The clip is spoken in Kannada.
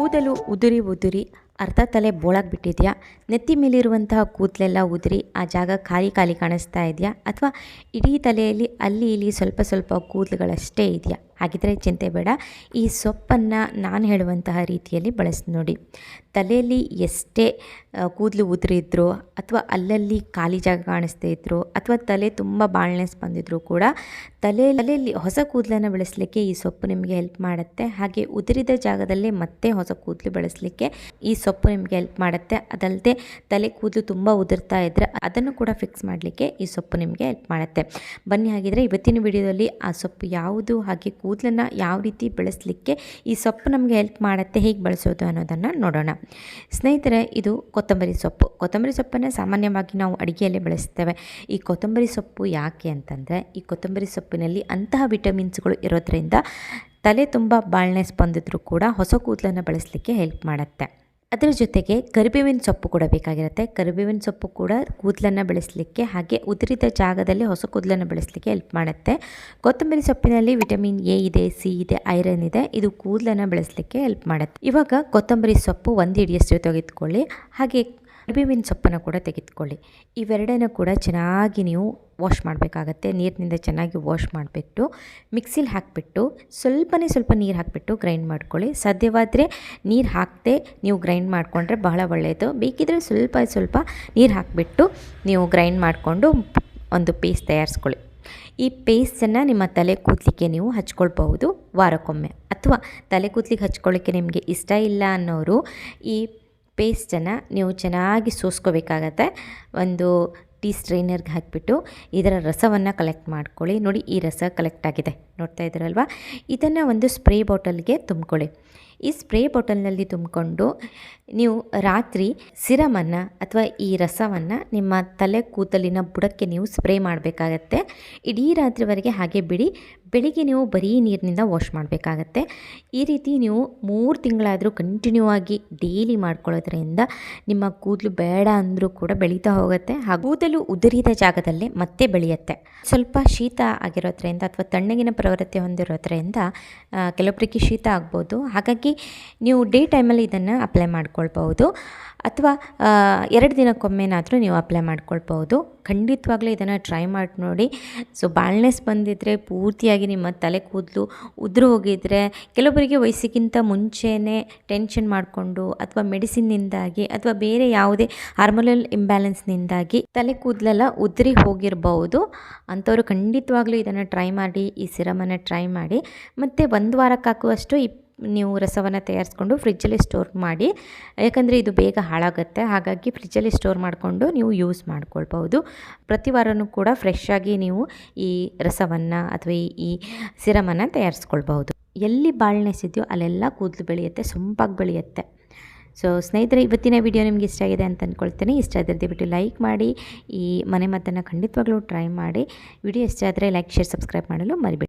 ಕೂದಲು ಉದುರಿ ಉದುರಿ ಅರ್ಧ ತಲೆ ಬೋಳಾಗ್ಬಿಟ್ಟಿದೆಯಾ ನೆತ್ತಿ ಮೇಲಿರುವಂತಹ ಕೂದಲೆಲ್ಲ ಉದುರಿ ಆ ಜಾಗ ಖಾಲಿ ಖಾಲಿ ಕಾಣಿಸ್ತಾ ಇದೆಯಾ? ಅಥವಾ ಇಡೀ ತಲೆಯಲ್ಲಿ ಅಲ್ಲಿ ಇಲ್ಲಿ ಸ್ವಲ್ಪ ಸ್ವಲ್ಪ ಕೂದಲುಗಳಷ್ಟೇ ಇದೆಯಾ? ಹಾಗಿದ್ರೆ ಚಿಂತೆ ಬೇಡ. ಈ ಸೊಪ್ಪನ್ನು ನಾನು ಹೇಳುವಂತಹ ರೀತಿಯಲ್ಲಿ ಬಳಸಿ ನೋಡಿ. ತಲೆಯಲ್ಲಿ ಎಷ್ಟೇ ಕೂದಲು ಉದುರಿದ್ರು ಅಥವಾ ಅಲ್ಲಲ್ಲಿ ಖಾಲಿ ಜಾಗ ಕಾಣಿಸ್ತಾ ಇದ್ರು ಅಥವಾ ತಲೆ ತುಂಬ ಬಾಳ್ನೆಸ್ ಬಂದಿದ್ರು ಕೂಡ ತಲೆ, ತಲೆಯಲ್ಲಿ ಹೊಸ ಕೂದಲನ್ನು ಬೆಳೆಸಲಿಕ್ಕೆ ಈ ಸೊಪ್ಪು ನಿಮಗೆ ಹೆಲ್ಪ್ ಮಾಡುತ್ತೆ. ಹಾಗೆ ಉದುರಿದ ಜಾಗದಲ್ಲೇ ಮತ್ತೆ ಹೊಸ ಕೂದಲು ಬೆಳೆಸಲಿಕ್ಕೆ ಈ ನಿಮಗೆ ಹೆಲ್ಪ್ ಮಾಡುತ್ತೆ. ಅದಲ್ಲದೆ ತಲೆ ಕೂದಲು ತುಂಬ ಉದುರ್ತಾ ಇದ್ದರೆ ಅದನ್ನು ಕೂಡ ಫಿಕ್ಸ್ ಮಾಡಲಿಕ್ಕೆ ಈ ಸೊಪ್ಪು ನಿಮಗೆ ಹೆಲ್ಪ್ ಮಾಡುತ್ತೆ. ಬನ್ನಿ ಹಾಗಿದ್ರೆ ಇವತ್ತಿನ ವಿಡಿಯೋದಲ್ಲಿ ಆ ಸೊಪ್ಪು ಯಾವುದು, ಹಾಗೆ ಕೂದಲನ್ನು ಯಾವ ರೀತಿ ಬೆಳೆಸಲಿಕ್ಕೆ ಈ ಸೊಪ್ಪು ನಮಗೆ ಹೆಲ್ಪ್ ಮಾಡುತ್ತೆ, ಹೇಗೆ ಬಳಸೋದು ಅನ್ನೋದನ್ನು ನೋಡೋಣ. ಸ್ನೇಹಿತರೆ, ಇದು ಕೊತ್ತಂಬರಿ ಸೊಪ್ಪು. ಕೊತ್ತಂಬರಿ ಸೊಪ್ಪನ್ನು ಸಾಮಾನ್ಯವಾಗಿ ನಾವು ಅಡುಗೆಯಲ್ಲಿ ಬಳಸ್ತೇವೆ. ಈ ಕೊತ್ತಂಬರಿ ಸೊಪ್ಪು ಯಾಕೆ ಅಂತಂದರೆ, ಈ ಕೊತ್ತಂಬರಿ ಸೊಪ್ಪಿನಲ್ಲಿ ಅಂತಹ ವಿಟಮಿನ್ಸ್ಗಳು ಇರೋದ್ರಿಂದ ತಲೆ ತುಂಬ ಬಾಳ್ನೆಸ್ ಬಂದಿದ್ರೂ ಕೂಡ ಹೊಸ ಕೂದಲನ್ನು ಬಳಸಲಿಕ್ಕೆ ಹೆಲ್ಪ್ ಮಾಡುತ್ತೆ. ಅದರ ಜೊತೆಗೆ ಕರಿಬೇವಿನ ಸೊಪ್ಪು ಕೂಡ ಬೇಕಾಗಿರುತ್ತೆ. ಕರಿಬೇವಿನ ಸೊಪ್ಪು ಕೂಡ ಕೂದಲನ್ನು ಬೆಳೆಸಲಿಕ್ಕೆ ಹಾಗೆ ಉದುರಿದ ಜಾಗದಲ್ಲಿ ಹೊಸ ಕೂದಲನ್ನು ಬೆಳೆಸಲಿಕ್ಕೆ ಹೆಲ್ಪ್ ಮಾಡುತ್ತೆ. ಕೊತ್ತಂಬರಿ ಸೊಪ್ಪಿನಲ್ಲಿ ವಿಟಮಿನ್ ಎ ಇದೆ ಸಿ ಇದೆ ಐರನ್ ಇದೆ. ಇದು ಕೂದಲನ್ನು ಬೆಳೆಸಲಿಕ್ಕೆ ಹೆಲ್ಪ್ ಮಾಡುತ್ತೆ. ಇವಾಗ ಕೊತ್ತಂಬರಿ ಸೊಪ್ಪು ಒಂದು ಹಿಡಿಯಷ್ಟು ತೆಗೆದುಕೊಳ್ಳಿ. ಹಾಗೆ ಕರಿಬೇವಿನ ಸೊಪ್ಪನ್ನು ಕೂಡ ತೆಗೆದುಕೊಳ್ಳಿ. ಇವೆರಡನ್ನು ಕೂಡ ಚೆನ್ನಾಗಿ ನೀವು ವಾಶ್ ಮಾಡಬೇಕಾಗತ್ತೆ. ನೀರಿನಿಂದ ಚೆನ್ನಾಗಿ ವಾಶ್ ಮಾಡಿಬಿಟ್ಟು, ಮಿಕ್ಸಿಲಿ ಹಾಕಿಬಿಟ್ಟು, ಸ್ವಲ್ಪನೇ ಸ್ವಲ್ಪ ನೀರು ಹಾಕಿಬಿಟ್ಟು ಗ್ರೈಂಡ್ ಮಾಡ್ಕೊಳ್ಳಿ. ಸಾಧ್ಯವಾದರೆ ನೀರು ಹಾಕದೆ ನೀವು ಗ್ರೈಂಡ್ ಮಾಡಿಕೊಂಡ್ರೆ ಬಹಳ ಒಳ್ಳೆಯದು. ಬೇಕಿದ್ರೆ ಸ್ವಲ್ಪ ಸ್ವಲ್ಪ ನೀರು ಹಾಕಿಬಿಟ್ಟು ನೀವು ಗ್ರೈಂಡ್ ಮಾಡಿಕೊಂಡು ಒಂದು ಪೇಸ್ಟ್ ತಯಾರಿಸ್ಕೊಳ್ಳಿ. ಈ ಪೇಸ್ಟನ್ನು ನಿಮ್ಮ ತಲೆ ಕೂದಲಿಕ್ಕೆ ನೀವು ಹಚ್ಕೊಳ್ಬಹುದು ವಾರಕ್ಕೊಮ್ಮೆ. ಅಥವಾ ತಲೆ ಕೂದಲಿಗೆ ಹಚ್ಕೊಳ್ಳಿಕ್ಕೆ ನಿಮಗೆ ಇಷ್ಟ ಇಲ್ಲ ಅನ್ನೋರು ಈ ಪೇಸ್ಟನ್ನು ನೀವು ಚೆನ್ನಾಗಿ ಸೋಸ್ಕೋಬೇಕಾಗತ್ತೆ. ಒಂದು ಟೀ ಸ್ಟ್ರೈನರ್ಗೆ ಹಾಕಿಬಿಟ್ಟು ಇದರ ರಸವನ್ನು ಕಲೆಕ್ಟ್ ಮಾಡ್ಕೊಳ್ಳಿ. ನೋಡಿ ಈ ರಸ ಕಲೆಕ್ಟ್ ಆಗಿದೆ ನೋಡ್ತಾ ಇದ್ದೀರಲ್ವ? ಇದನ್ನು ಒಂದು ಸ್ಪ್ರೇ ಬಾಟಲ್ಗೆ ತುಂಬ್ಕೊಳ್ಳಿ. ಈ ಸ್ಪ್ರೇ ಬಾಟಲ್ನಲ್ಲಿ ತುಂಬಿಕೊಂಡು ನೀವು ರಾತ್ರಿ ಸಿರಮನ್ನು ಅಥವಾ ಈ ರಸವನ್ನು ನಿಮ್ಮ ತಲೆ ಕೂದಲಿನ ಬುಡಕ್ಕೆ ನೀವು ಸ್ಪ್ರೇ ಮಾಡಬೇಕಾಗತ್ತೆ. ಇಡೀ ರಾತ್ರಿವರೆಗೆ ಹಾಗೆ ಬಿಡಿ. ಬೆಳಿಗ್ಗೆ ನೀವು ಬರೀ ನೀರಿನಿಂದ ವಾಶ್ ಮಾಡಬೇಕಾಗತ್ತೆ. ಈ ರೀತಿ ನೀವು ಮೂರು ತಿಂಗಳಾದರೂ ಕಂಟಿನ್ಯೂ ಆಗಿ ಡೈಲಿ ಮಾಡ್ಕೊಳ್ಳೋದ್ರಿಂದ ನಿಮ್ಮ ಕೂದಲು ಬೇಡ ಅಂದರೂ ಕೂಡ ಬೆಳೀತಾ ಹೋಗುತ್ತೆ. ಹಾಗೂ ಕೂದಲು ಉದುರಿದ ಜಾಗದಲ್ಲೇ ಮತ್ತೆ ಬೆಳೆಯುತ್ತೆ. ಸ್ವಲ್ಪ ಶೀತ ಆಗಿರೋದ್ರಿಂದ ಅಥವಾ ತಣ್ಣಗಿನ ಪ್ರವೃತ್ತಿ ಹೊಂದಿರೋದ್ರಿಂದ ಕೆಲವೊಬ್ಬರಿಗೆ ಶೀತ ಆಗ್ಬೋದು. ಹಾಗಾಗಿ ನೀವು ಡೇ ಟೈಮಲ್ಲಿ ಇದನ್ನು ಅಪ್ಲೈ ಮಾಡ್ಕೊಳ್ಬೋದು ಅಥವಾ ಎರಡು ದಿನಕ್ಕೊಮ್ಮೆನಾದರೂ ನೀವು ಅಪ್ಲೈ ಮಾಡ್ಕೊಳ್ಬೋದು ಖಂಡಿತವಾಗ್ಲೂ ಇದನ್ನು ಟ್ರೈ ಮಾಡಿ ನೋಡಿ. ಸೊ, ಬಾಳ್ನೆಸ್ ಬಂದಿದ್ದರೆ ಪೂರ್ತಿಯಾಗಿ ನಿಮ್ಮ ತಲೆ ಕೂದಲು ಉದುರು ಹೋಗಿದ್ರೆ, ಕೆಲವೊಬ್ಬರಿಗೆ ವಯಸ್ಸಿಗಿಂತ ಮುಂಚೆನೇ ಟೆನ್ಷನ್ ಮಾಡಿಕೊಂಡು ಅಥವಾ ಮೆಡಿಸಿನ್ನಿಂದಾಗಿ ಅಥವಾ ಬೇರೆ ಯಾವುದೇ ಹಾರ್ಮೋನಲ್ ಇಂಬ್ಯಾಲೆನ್ಸ್ನಿಂದಾಗಿ ತಲೆ ಕೂದಲೆಲ್ಲ ಉದುರಿ ಹೋಗಿರಬಹುದು. ಅಂಥವ್ರು ಖಂಡಿತವಾಗ್ಲೂ ಇದನ್ನು ಟ್ರೈ ಮಾಡಿ, ಈ ಸಿರಮನ್ನು ಟ್ರೈ ಮಾಡಿ. ಮತ್ತು ಒಂದು ವಾರಕ್ಕಾಗುವಷ್ಟು ಇಪ್ ನೀವು ರಸವನ್ನು ತಯಾರಿಸ್ಕೊಂಡು ಫ್ರಿಜ್ಜಲ್ಲಿ ಸ್ಟೋರ್ ಮಾಡಿ. ಯಾಕಂದರೆ ಇದು ಬೇಗ ಹಾಳಾಗುತ್ತೆ. ಹಾಗಾಗಿ ಫ್ರಿಜ್ಜಲ್ಲಿ ಸ್ಟೋರ್ ಮಾಡಿಕೊಂಡು ನೀವು ಯೂಸ್ ಮಾಡ್ಕೊಳ್ಬೋದು ಪ್ರತಿ ವಾರವೂ ಕೂಡ ಫ್ರೆಶ್ ಆಗಿ ನೀವು ಈ ರಸವನ್ನು ಅಥವಾ ಈ ಸಿರಮನ್ನು ತಯಾರಿಸ್ಕೊಳ್ಬಹುದು. ಎಲ್ಲಿ ಬಾಳ್ನೆಸ್ ಇದೆಯೋ ಅಲ್ಲೆಲ್ಲ ಕೂದಲು ಬೆಳೆಯುತ್ತೆ, ಸೊಂಪಾಗಿ ಬೆಳೆಯುತ್ತೆ. ಸೊ ಸ್ನೇಹಿತರೆ, ಇವತ್ತಿನ ವಿಡಿಯೋ ನಿಮ್ಗೆ ಇಷ್ಟ ಆಗಿದೆ ಅಂತ ಅಂದ್ಕೊಳ್ತೀನಿ ಇಷ್ಟ ಆದರೆ ದಯವಿಟ್ಟು ಲೈಕ್ ಮಾಡಿ, ಈ ಮನೆ ಮದ್ದನ್ನು ಖಂಡಿತವಾಗ್ಲೂ ಟ್ರೈ ಮಾಡಿ. ವಿಡಿಯೋ ಇಷ್ಟ ಆದರೆ ಲೈಕ್ ಶೇರ್ ಸಬ್ಸ್ಕ್ರೈಬ್ ಮಾಡಲು ಮರಿಬೇಡಿ.